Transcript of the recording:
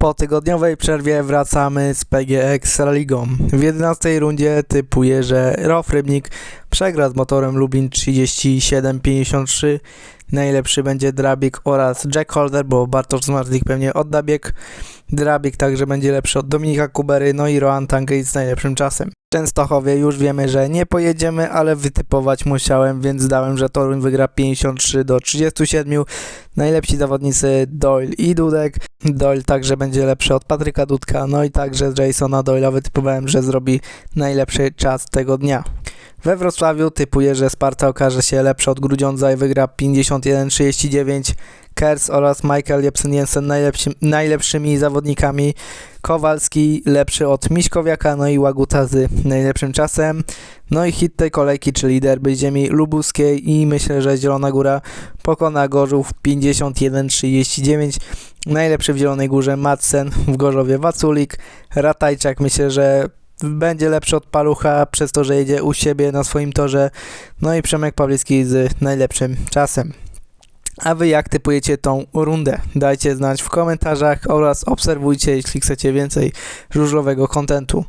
Po tygodniowej przerwie wracamy z PGX Ligą. W 11 rundzie typuję, że Rof Rybnik przegra z motorem Lublin 37-53. Najlepszy będzie Drabik oraz Jack Holder, bo Bartosz Zmarzlik pewnie odda bieg. Drabik także będzie lepszy od Dominika Kubery, no i Rohan Tankey z najlepszym czasem. Częstochowie już wiemy, że nie pojedziemy, ale wytypować musiałem, więc dałem, że Toruń wygra 53 do 37. Najlepsi zawodnicy Doyle i Dudek. Doyle także będzie lepszy od Patryka Dudka, no i także Jasona Doyle'a wytypowałem, że zrobi najlepszy czas tego dnia. We Wrocławiu typuję, że Sparta okaże się lepsza od Grudziądza i wygra 51-39. Kers oraz Michael Jepsen Jensen najlepszymi zawodnikami. Kowalski lepszy od Miśkowiaka, no i Łaguta z najlepszym czasem. No i hit tej kolejki, czyli derby ziemi lubuskiej i myślę, że Zielona Góra pokona Gorzów 51-39. Najlepszy w Zielonej Górze Madsen, w Gorzowie Waculik, Ratajczak myślę, że będzie lepszy od Palucha przez to, że jedzie u siebie na swoim torze. No i Przemek Pawlicki z najlepszym czasem. A wy jak typujecie tą rundę? Dajcie znać w komentarzach oraz obserwujcie, jeśli chcecie więcej żużlowego kontentu.